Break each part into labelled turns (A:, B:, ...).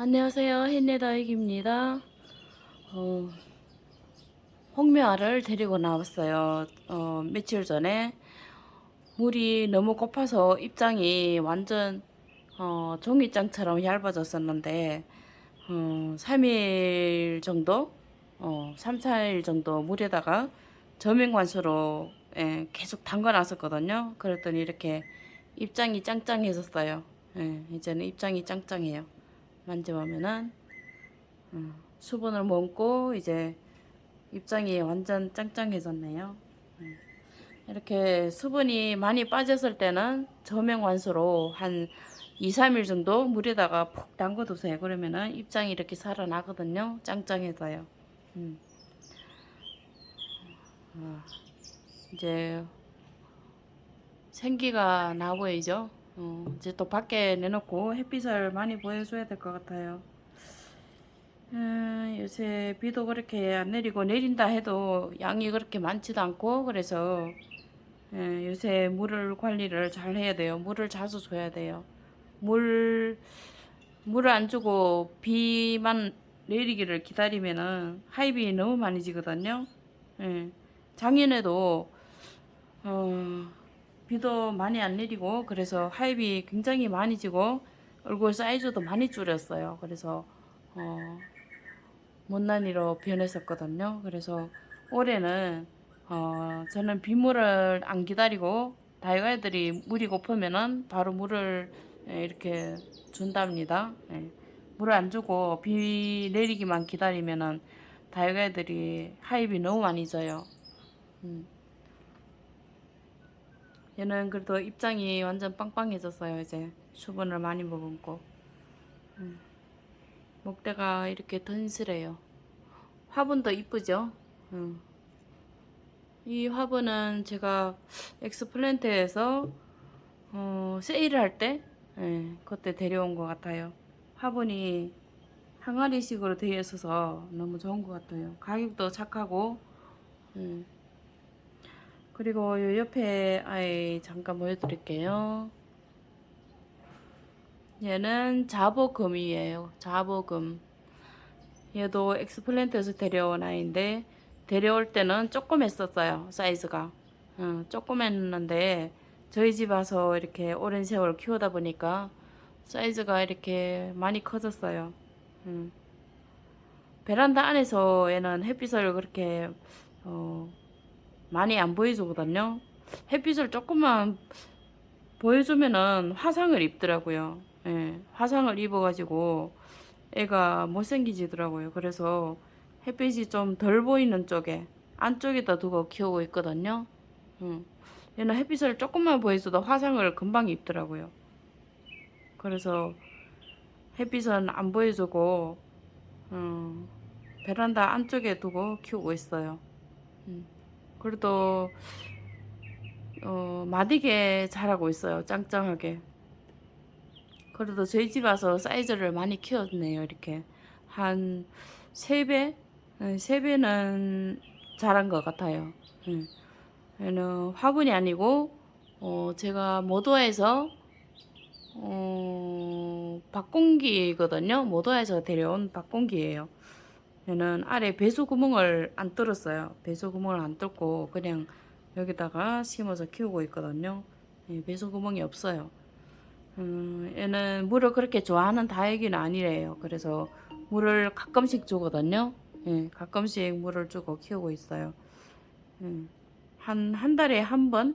A: 안녕하세요. 헨네다익입니다. 어, 홍미화를 데리고 나왔어요. 어, 며칠 전에 물이 너무 고파서 입장이 완전 어, 종이장처럼 얇아졌었는데 어, 3일 정도, 어, 3, 4일 정도 물에다가 저명관수로 예, 계속 담가 놨었거든요. 그랬더니 이렇게 입장이 짱짱해졌어요. 예, 이제는 입장이 짱짱해요. 만져보면은 음, 수분을 머금고 이제 입장이 완전 짱짱해졌네요. 음. 이렇게 수분이 많이 빠졌을 때는 저명 완수로 한 2, 3일 정도 물에다가 푹 담궈 두세요. 그러면은 입장이 이렇게 살아나거든요. 짱짱해져요. 음. 어, 이제 생기가 나 보이죠? 어, 이제 또 밖에 내놓고 햇빛을 많이 보여줘야 될 것 같아요. 음, 요새 비도 그렇게 안 내리고 내린다 해도 양이 그렇게 많지도 않고 그래서 예, 요새 물을 관리를 잘 해야 돼요. 물을 자주 줘야 돼요. 물 물을 안 주고 비만 내리기를 기다리면은 하이비 너무 많이 지거든요. 예, 작년에도 어, 비도 많이 안 내리고 그래서 하입이 굉장히 많이 지고 얼굴 사이즈도 많이 줄였어요. 그래서 어, 못난이로 변했었거든요. 그래서 올해는 어, 저는 빗물을 안 기다리고 다이가 애들이 물이 고프면은 바로 물을 예, 이렇게 준답니다. 예. 물을 안 주고 비 내리기만 기다리면은 다이가 애들이 하입이 너무 많이 져요. 음. 얘는 그래도 입장이 완전 빵빵해졌어요. 이제 수분을 많이 머금고 음. 목대가 이렇게 던실해요. 화분도 이쁘죠? 음. 이 화분은 제가 엑스플랜트에서 어, 세일을 할 때, 예, 그때 데려온 것 같아요. 화분이 항아리식으로 되어 있어서 너무 좋은 것 같아요. 가격도 착하고, 음. 그리고 요 옆에 아이 잠깐 보여드릴게요. 얘는 자보금이에요. 자보금. 얘도 엑스플랜트에서 데려온 아이인데 데려올 때는 조금 했었어요. 사이즈가. 어, 조금 했는데 저희 집 와서 이렇게 오랜 세월 키우다 보니까 사이즈가 이렇게 많이 커졌어요. 음. 베란다 안에서 얘는 햇빛을 그렇게 어, 많이 안 보여주거든요. 햇빛을 조금만 보여주면은 화상을 입더라고요. 예, 화상을 입어가지고 애가 못생기지더라고요. 그래서 햇빛이 좀 덜 보이는 쪽에 안쪽에다 두고 키우고 있거든요. 음. 얘는 햇빛을 조금만 보여줘도 화상을 금방 입더라고요. 그래서 햇빛은 안 보여주고 음, 베란다 안쪽에 두고 키우고 있어요. 음. 그래도 어, 마디게 자라고 있어요. 짱짱하게. 그래도 저희 집 와서 사이즈를 많이 키웠네요. 이렇게 한 3배? 3배는 자란 것 같아요. 응. 얘는 화분이 아니고 어, 제가 모도에서 어, 박공기거든요. 모도에서 데려온 박공기예요. 얘는 아래 배수 구멍을 안 뚫었어요. 배수 구멍을 안 뚫고 그냥 여기다가 심어서 키우고 있거든요. 예, 배수 구멍이 없어요. 음, 얘는 물을 그렇게 좋아하는 다육이는 아니래요. 그래서 물을 가끔씩 주거든요. 예, 가끔씩 물을 주고 키우고 있어요. 음, 한, 한 달에 한 번?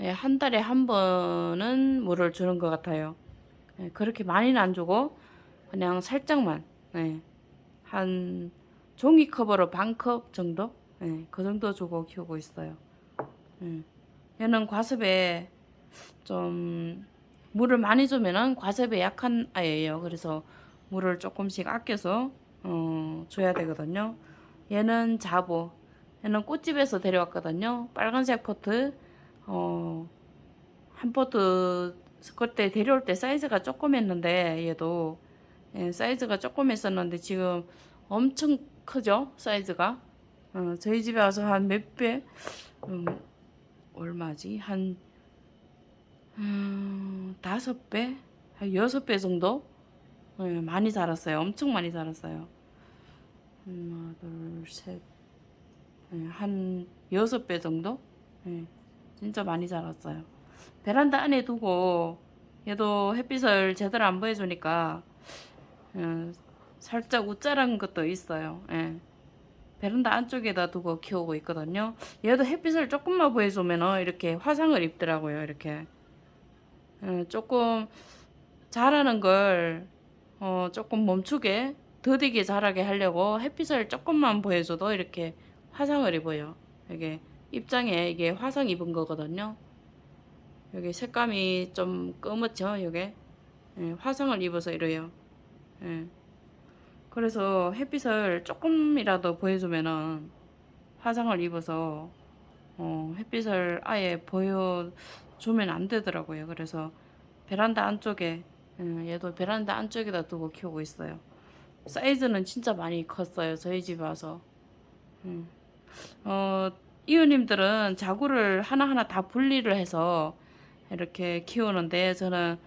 A: 예, 한 달에 한 번은 물을 주는 것 같아요. 예, 그렇게 많이는 안 주고, 그냥 살짝만, 예, 한 종이컵으로 반 컵 정도? 예, 그 정도 주고 키우고 있어요. 예. 얘는 과습에 좀 물을 많이 주면은 과습에 약한 아이예요. 그래서 물을 조금씩 아껴서 어, 줘야 되거든요. 얘는 자보. 얘는 꽃집에서 데려왔거든요. 빨간색 포트. 어, 한 포트 그때 데려올 때 사이즈가 조그맸는데 얘도 예, 사이즈가 조그맸었는데 지금 엄청 크죠 사이즈가. 어, 저희 집에 와서 한 몇 배? 음, 얼마지? 한 음, 다섯 배? 한 여섯 배 정도? 예, 많이 자랐어요. 엄청 많이 자랐어요. 하나, 둘, 셋, 예, 한 여섯 배 정도? 예, 진짜 많이 자랐어요. 베란다 안에 두고 얘도 햇빛을 제대로 안 보여주니까 예, 살짝 우짜란 것도 있어요. 예. 베란다 안쪽에다 두고 키우고 있거든요. 얘도 햇빛을 조금만 보여주면 이렇게 화상을 입더라고요. 이렇게 예, 조금 자라는 걸 어, 조금 멈추게 더디게 자라게 하려고 햇빛을 조금만 보여줘도 이렇게 화상을 입어요. 이게 입장에 이게 화상 입은 거거든요. 여기 색감이 좀 검었죠, 이게 예, 화상을 입어서 이래요. 예. 그래서 햇빛을 조금이라도 보여주면은 화상을 입어서 어, 햇빛을 아예 보여주면 안 되더라고요. 그래서 베란다 안쪽에 음, 얘도 베란다 안쪽에다 두고 키우고 있어요. 사이즈는 진짜 많이 컸어요. 저희 집에 와서. 음. 어, 이웃님들은 자구를 하나하나 다 분리를 해서 이렇게 키우는데 저는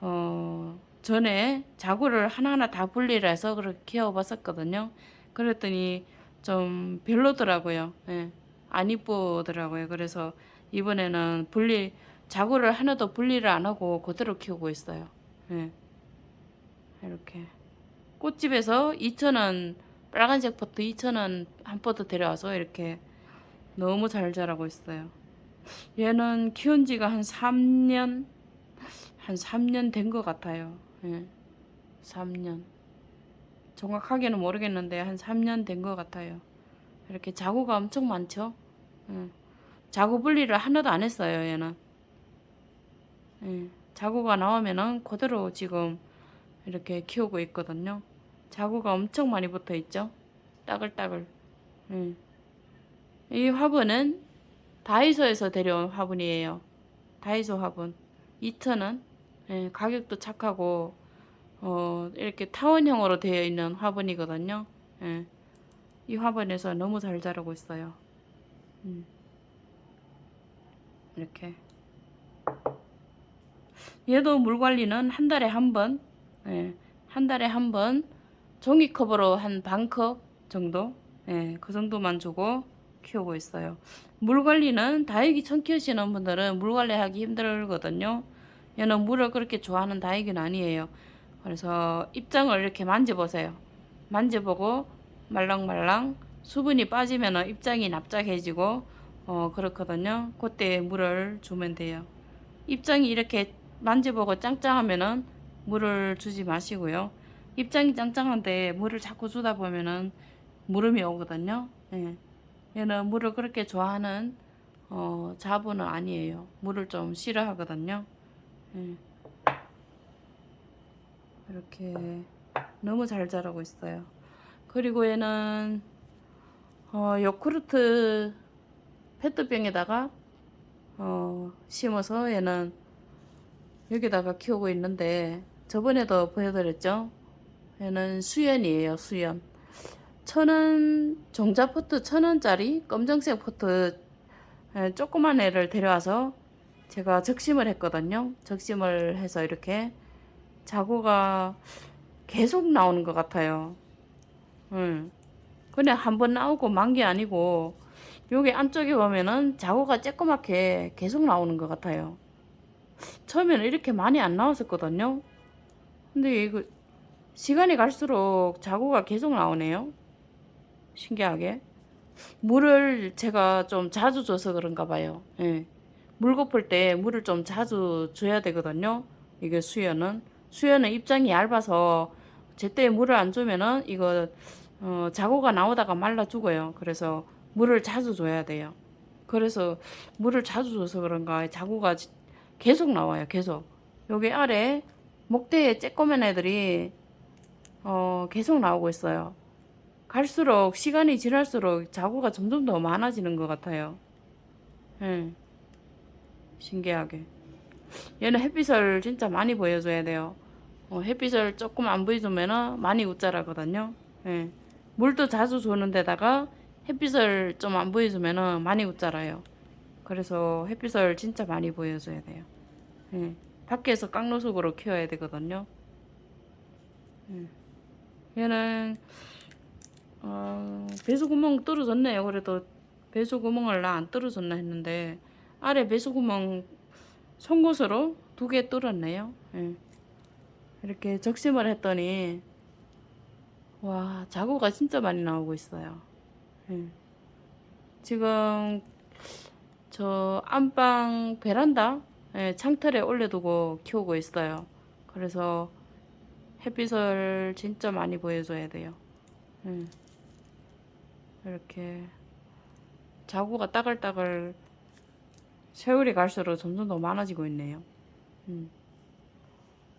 A: 어, 전에 자구를 하나하나 다 분리를 해서 그렇게 키워봤었거든요. 그랬더니 좀 별로더라고요. 예. 안 이쁘더라고요. 그래서 이번에는 분리 자구를 하나도 분리를 안 하고 그대로 키우고 있어요. 예. 이렇게 꽃집에서 2,000원 빨간색 포트 2,000원 한 포트 데려와서 이렇게 너무 잘 자라고 있어요. 얘는 키운 지가 한 3년 한 3년 된 것 같아요. 예. 3년. 정확하게는 모르겠는데 한 3년 된 것 같아요. 이렇게 자구가 엄청 많죠. 예. 자구 분리를 하나도 안 했어요. 얘는. 예. 자구가 나오면은 그대로 지금 이렇게 키우고 있거든요. 자구가 엄청 많이 붙어 있죠. 따글따글. 예. 이 화분은 다이소에서 데려온 화분이에요. 다이소 화분. 2,000원. 예, 가격도 착하고, 어, 이렇게 타원형으로 되어 있는 화분이거든요. 예. 이 화분에서 너무 잘 자라고 있어요. 음. 이렇게. 얘도 물 관리는 한 달에 한 번, 예, 한 달에 한 번, 종이컵으로 한 반 컵 정도, 예, 그 정도만 주고 키우고 있어요. 물 관리는 다육이 천 키우시는 분들은 물 관리하기 힘들거든요. 얘는 물을 그렇게 좋아하는 다육이는 아니에요. 그래서 입장을 이렇게 만져보세요. 만져보고 말랑말랑 수분이 빠지면 입장이 납작해지고 어 그렇거든요. 그때 물을 주면 돼요. 입장이 이렇게 만져보고 짱짱하면은 물을 주지 마시고요. 입장이 짱짱한데 물을 자꾸 주다 보면은 무름이 오거든요. 예. 얘는 물을 그렇게 좋아하는 어, 자부는 아니에요. 물을 좀 싫어하거든요. 예. 이렇게 너무 잘 자라고 있어요. 그리고 얘는 어, 요크루트 페트병에다가 어, 심어서 얘는 여기다가 키우고 있는데 저번에도 보여드렸죠. 얘는 수연이에요. 수연. 천원 종자 포트 천 원짜리 검정색 포트 에, 조그만 애를 데려와서 제가 적심을 했거든요. 적심을 해서 이렇게 자구가 계속 나오는 것 같아요. 응. 그냥 한 번 나오고 만 게 아니고 여기 안쪽에 보면은 자구가 쬐끄맣게 계속 나오는 것 같아요. 처음에는 이렇게 많이 안 나왔었거든요. 근데 이거 시간이 갈수록 자구가 계속 나오네요. 신기하게. 물을 제가 좀 자주 줘서 그런가 봐요. 예. 물 고플 때 물을 좀 자주 줘야 되거든요. 이게 수연은. 수연은 입장이 얇아서 제때 물을 안 주면은 이거 어, 자고가 나오다가 말라 죽어요. 그래서 물을 자주 줘야 돼요. 그래서 물을 자주 줘서 그런가 자구가 계속 나와요. 계속. 여기 아래 목대에 쬐꼬맨 애들이 어, 계속 나오고 있어요. 갈수록 시간이 지날수록 자구가 점점 더 많아지는 것 같아요. 예. 신기하게. 얘는 햇빛을 진짜 많이 보여줘야 돼요. 어, 햇빛을 조금 안 보여주면은 많이 웃자라거든요. 예. 물도 자주 주는 데다가 햇빛을 좀 안 보여주면은 많이 웃자라요. 그래서 햇빛을 진짜 많이 보여줘야 돼요. 예. 밖에서 깡노숙으로 키워야 되거든요. 예. 얘는 어, 배수 구멍 뚫어졌네요. 그래도 배수 구멍을 나 안 뚫어졌나 했는데 아래 배수 구멍 송곳으로 두 개 뚫었네요. 예. 이렇게 적심을 했더니 와 자구가 진짜 많이 나오고 있어요. 예. 지금 저 안방 베란다 예, 창틀에 올려두고 키우고 있어요. 그래서 햇빛을 진짜 많이 보여줘야 돼요. 예. 이렇게 자구가 따글따글 세월이 갈수록 점점 더 많아지고 있네요. 음.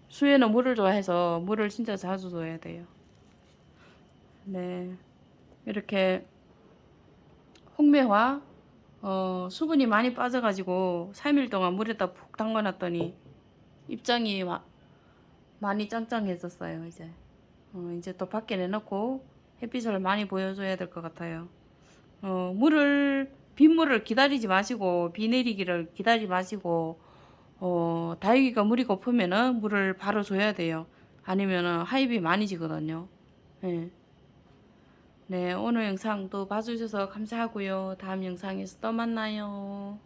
A: 수에는 물을 좋아해서 물을 진짜 자주 줘야 돼요. 네. 이렇게 홍매화 어, 수분이 많이 빠져가지고 3일 동안 물에다 푹 담가놨더니 입장이 마, 많이 짱짱해졌어요 이제 어, 이제 또 밖에 내놓고 햇빛을 많이 보여줘야 될 것 같아요 어, 물을 빗물을 기다리지 마시고 비 내리기를 기다리지 마시고 어, 다육이가 물이 고프면은 물을 바로 줘야 돼요 아니면은 하입이 많이 지거든요 네. 네, 오늘 영상도 봐주셔서 감사하고요. 다음 영상에서 또 만나요.